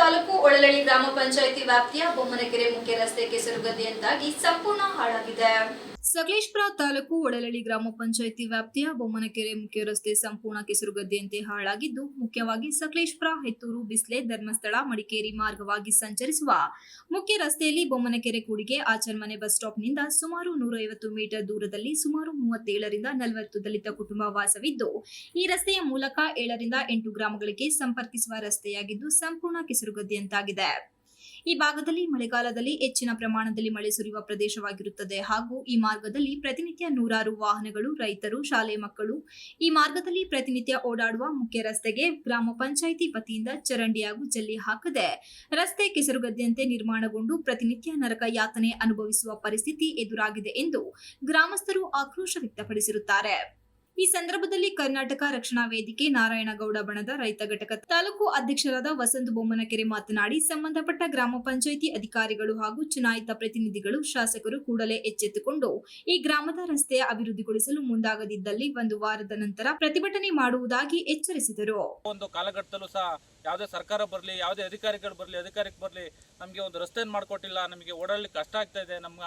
ತಾಲೂಕು ಒಳಲಳ್ಳಿ ಗ್ರಾಮ ಪಂಚಾಯಿತಿ ವ್ಯಾಪ್ತಿಯ ಬೊಮ್ಮನಕೆರೆ ಮುಖ್ಯ ರಸ್ತೆ ಕೆಸರುಗದ್ದೆಯಿಂದಾಗಿ ಸಂಪೂರ್ಣ ಹಾಳಾಗಿದೆ. ಸಕಲೇಶ್ಪುರ ತಾಲೂಕು ಒಡಲಳ್ಳಿ ಗ್ರಾಮ ಪಂಚಾಯಿತಿ ವ್ಯಾಪ್ತಿಯ ಬೊಮ್ಮನಕೆರೆ ಮುಖ್ಯ ರಸ್ತೆ ಸಂಪೂರ್ಣ ಕೆಸರುಗದ್ದೆಯಂತೆ ಹಾಳಾಗಿದ್ದು, ಮುಖ್ಯವಾಗಿ ಸಕಲೇಶ್ಪುರ, ಹೆತ್ತೂರು, ಬಿಸ್ಲೆ, ಧರ್ಮಸ್ಥಳ, ಮಡಿಕೇರಿ ಮಾರ್ಗವಾಗಿ ಸಂಚರಿಸುವ ಮುಖ್ಯ ರಸ್ತೆಯಲ್ಲಿ ಬೊಮ್ಮನಕೆರೆ ಕೂಡಿಗೆ ಆಚರ್ಮನೆ ಬಸ್ ಸ್ಟಾಪ್ನಿಂದ ಸುಮಾರು ನೂರೈವತ್ತು ಮೀಟರ್ ದೂರದಲ್ಲಿ ಸುಮಾರು ಮೂವತ್ತೇಳರಿಂದ ನಲವತ್ತು ದಲಿತ ಕುಟುಂಬ ವಾಸವಿದ್ದು, ಈ ರಸ್ತೆಯ ಮೂಲಕ ಏಳರಿಂದ ಎಂಟು ಗ್ರಾಮಗಳಿಗೆ ಸಂಪರ್ಕಿಸುವ ರಸ್ತೆಯಾಗಿದ್ದು, ಸಂಪೂರ್ಣ ಕೆಸರುಗದ್ದೆಯಂತಾಗಿದೆ ಈ ಭಾಗದಲ್ಲಿ ಮಳೆಗಾಲದಲ್ಲಿ ಹೆಚ್ಚಿನ ಪ್ರಮಾಣದಲ್ಲಿ ಮಳೆ ಸುರಿಯುವ ಪ್ರದೇಶವಾಗಿರುತ್ತದೆ ಹಾಗೂ ಈ ಮಾರ್ಗದಲ್ಲಿ ಪ್ರತಿನಿತ್ಯ ನೂರಾರು ವಾಹನಗಳು, ರೈತರು, ಶಾಲೆ ಮಕ್ಕಳು ಈ ಮಾರ್ಗದಲ್ಲಿ ಪ್ರತಿನಿತ್ಯ ಓಡಾಡುವ ಮುಖ್ಯ ರಸ್ತೆಗೆ ಗ್ರಾಮ ಪಂಚಾಯಿತಿ ವತಿಯಿಂದ ಚರಂಡಿ ಹಾಗೂ ಜಲ್ಲಿ ಹಾಕದೆ ರಸ್ತೆ ಕೆಸರುಗದ್ದೆಯಂತೆ ನಿರ್ಮಾಣಗೊಂಡು ಪ್ರತಿನಿತ್ಯ ನರಕ ಯಾತನೆ ಅನುಭವಿಸುವ ಪರಿಸ್ಥಿತಿ ಎದುರಾಗಿದೆ ಎಂದು ಗ್ರಾಮಸ್ಥರು ಆಕ್ರೋಶ ವ್ಯಕ್ತಪಡಿಸಿರುತ್ತಾರೆ. ಈ ಸಂದರ್ಭದಲ್ಲಿ ಕರ್ನಾಟಕ ರಕ್ಷಣಾ ವೇದಿಕೆ ನಾರಾಯಣಗೌಡ ಬಣದ ರೈತ ಘಟಕ ತಾಲೂಕು ಅಧ್ಯಕ್ಷರಾದ ವಸಂತ ಬೊಮ್ಮನಕೆರೆ ಮಾತನಾಡಿ, ಸಂಬಂಧಪಟ್ಟ ಗ್ರಾಮ ಪಂಚಾಯಿತಿ ಅಧಿಕಾರಿಗಳು ಹಾಗೂ ಚುನಾಯಿತ ಪ್ರತಿನಿಧಿಗಳು ಶಾಸಕರು ಕೂಡಲೇ ಎಚ್ಚೆತ್ತುಕೊಂಡು ಈ ಗ್ರಾಮದ ರಸ್ತೆಯ ಅಭಿವೃದ್ಧಿಗೊಳಿಸಲು ಮುಂದಾಗದಿದ್ದಲ್ಲಿ ಒಂದು ವಾರದ ನಂತರ ಪ್ರತಿಭಟನೆ ಮಾಡುವುದಾಗಿ ಎಚ್ಚರಿಸಿದರು. ಒಂದು ಕಾಲಘಟ್ಟದಲ್ಲೂ ಸಹ ಯಾವುದೇ ಸರ್ಕಾರ ಬರಲಿ, ಯಾವುದೇ ಅಧಿಕಾರಿಗಳು ಬರಲಿ ಅಧಿಕಾರಿಗೆ ಬರಲಿ, ನಮಗೆ ಒಂದು ರಸ್ತೆಯನ್ನು ಮಾಡಿಕೊಟ್ಟಿಲ್ಲ, ನಮಗೆ ಓಡಾಡಲಿಕ್ಕೆ ಕಷ್ಟ ಆಗ್ತಾ ಇದೆ, ನಮ್ಮ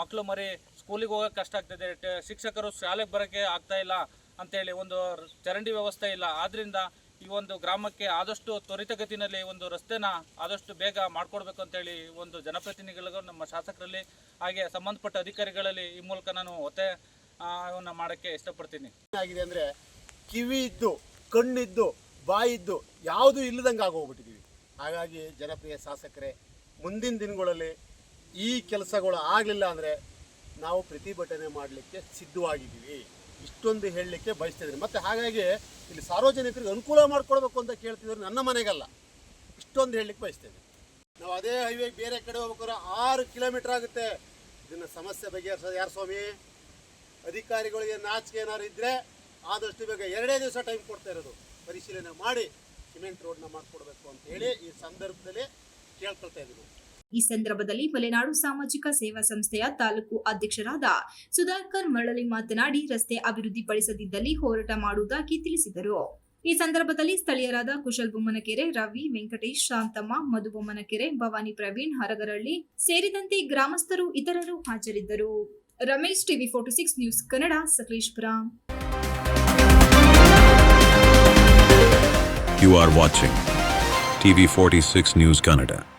ಮಕ್ಕಳು ಮರಿ ಸ್ಕೂಲಿಗೆ ಹೋಗೋಕೆ ಕಷ್ಟ ಆಗ್ತಿದೆ. ಶಿಕ್ಷಕರು ಶಾಲೆಗೆ ಬರೋಕ್ಕೆ ಆಗ್ತಾ ಇಲ್ಲ ಅಂತೇಳಿ ಒಂದು ಚರಂಡಿ ವ್ಯವಸ್ಥೆ ಇಲ್ಲ. ಆದ್ದರಿಂದ ಈ ಒಂದು ಗ್ರಾಮಕ್ಕೆ ಆದಷ್ಟು ತ್ವರಿತಗತಿನಲ್ಲಿ ಒಂದು ರಸ್ತೆನ ಆದಷ್ಟು ಬೇಗ ಮಾಡಿಕೊಡ್ಬೇಕು ಅಂತೇಳಿ ಒಂದು ಜನಪ್ರತಿನಿಧಿಗಳಿಗೂ ನಮ್ಮ ಶಾಸಕರಲ್ಲಿ ಹಾಗೆ ಸಂಬಂಧಪಟ್ಟ ಅಧಿಕಾರಿಗಳಲ್ಲಿ ಈ ಮೂಲಕ ನಾನು ಒತ್ತಾಯವನ್ನು ಮಾಡೋಕ್ಕೆ ಇಷ್ಟಪಡ್ತೀನಿ. ಏನಾಗಿದೆ ಅಂದರೆ ಕಿವಿ ಇದ್ದು, ಕಣ್ಣಿದ್ದು, ಬಾಯಿದ್ದು ಯಾವುದು ಇಲ್ಲದಂಗೆ ಆಗೋಗ್ಬಿಟ್ಟಿದ್ದೀವಿ ಹಾಗಾಗಿ ಜನಪ್ರಿಯ ಶಾಸಕರೇ, ಮುಂದಿನ ದಿನಗಳಲ್ಲಿ ಈ ಕೆಲಸಗಳು ಆಗಲಿಲ್ಲ ಅಂದರೆ ನಾವು ಪ್ರತಿಭಟನೆ ಮಾಡಲಿಕ್ಕೆ ಸಿದ್ಧವಾಗಿದ್ದೀವಿ. ಇಷ್ಟೊಂದು ಹೇಳಲಿಕ್ಕೆ ಬಯಸ್ತಿದ್ದೀನಿ. ಮತ್ತು ಹಾಗಾಗಿ ಇಲ್ಲಿ ಸಾರ್ವಜನಿಕರಿಗೆ ಅನುಕೂಲ ಮಾಡಿಕೊಡ್ಬೇಕು ಅಂತ ಕೇಳ್ತಿದ್ರು ನನ್ನ ಮನೆಗಲ್ಲ. ಇಷ್ಟೊಂದು ಹೇಳಲಿಕ್ಕೆ ಬಯಸ್ತೇನೆ ನಾವು ಅದೇ ಹೈವೇ ಬೇರೆ ಕಡೆ ಹೋಗ್ಬೇಕಾದ್ರೆ ಆರು ಕಿಲೋಮೀಟರ್ ಆಗುತ್ತೆ. ಇದನ್ನು ಸಮಸ್ಯೆ ಬಗೆಹರಿಸೋದು ಯಾರು ಸ್ವಾಮಿ? ಅಧಿಕಾರಿಗಳಿಗೆ ನಾಚಿಕೆ ಏನಾದ್ರು ಇದ್ದರೆ ಆದಷ್ಟು ಬೇಗ ಎರಡೇ ದಿವಸ ಟೈಮ್ ಕೊಡ್ತಾ ಇರೋದು. ಪರಿಶೀಲನೆ ಮಾಡಿ ಸಿಮೆಂಟ್ ರೋಡ್ನ ಮಾಡಿಕೊಡ್ಬೇಕು ಅಂತ ಹೇಳಿ ಈ ಸಂದರ್ಭದಲ್ಲಿ ಕೇಳ್ಕೊಳ್ತಾ ಇದ್ದೀನಿ. ಈ ಸಂದರ್ಭದಲ್ಲಿ ಮಲೆನಾಡು ಸಾಮಾಜಿಕ ಸೇವಾ ಸಂಸ್ಥೆಯ ತಾಲೂಕು ಅಧ್ಯಕ್ಷರಾದ ಸುಧಾಕರ್ ಮರಳಿ ಮಾತನಾಡಿ ರಸ್ತೆ ಅಭಿವೃದ್ಧಿಪಡಿಸದಿದ್ದಲ್ಲಿ ಹೋರಾಟ ಮಾಡುವುದಾಗಿ ತಿಳಿಸಿದರು. ಈ ಸಂದರ್ಭದಲ್ಲಿ ಸ್ಥಳೀಯರಾದ ಕುಶಲ್ ಬೊಮ್ಮನಕೆರೆ, ರವಿ ವೆಂಕಟೇಶ್, ಶಾಂತಮ್ಮ, ಮಧು ಬೊಮ್ಮನಕೆರೆ, ಭವಾನಿ ಪ್ರವೀಣ್, ಹರಗರಳ್ಳಿ ಸೇರಿದಂತೆ ಗ್ರಾಮಸ್ಥರು ಇತರರು ಹಾಜರಿದ್ದರು. Ramesh TV forty six news Kannada, Sakleshpur. You are watching TV46 News Kannada.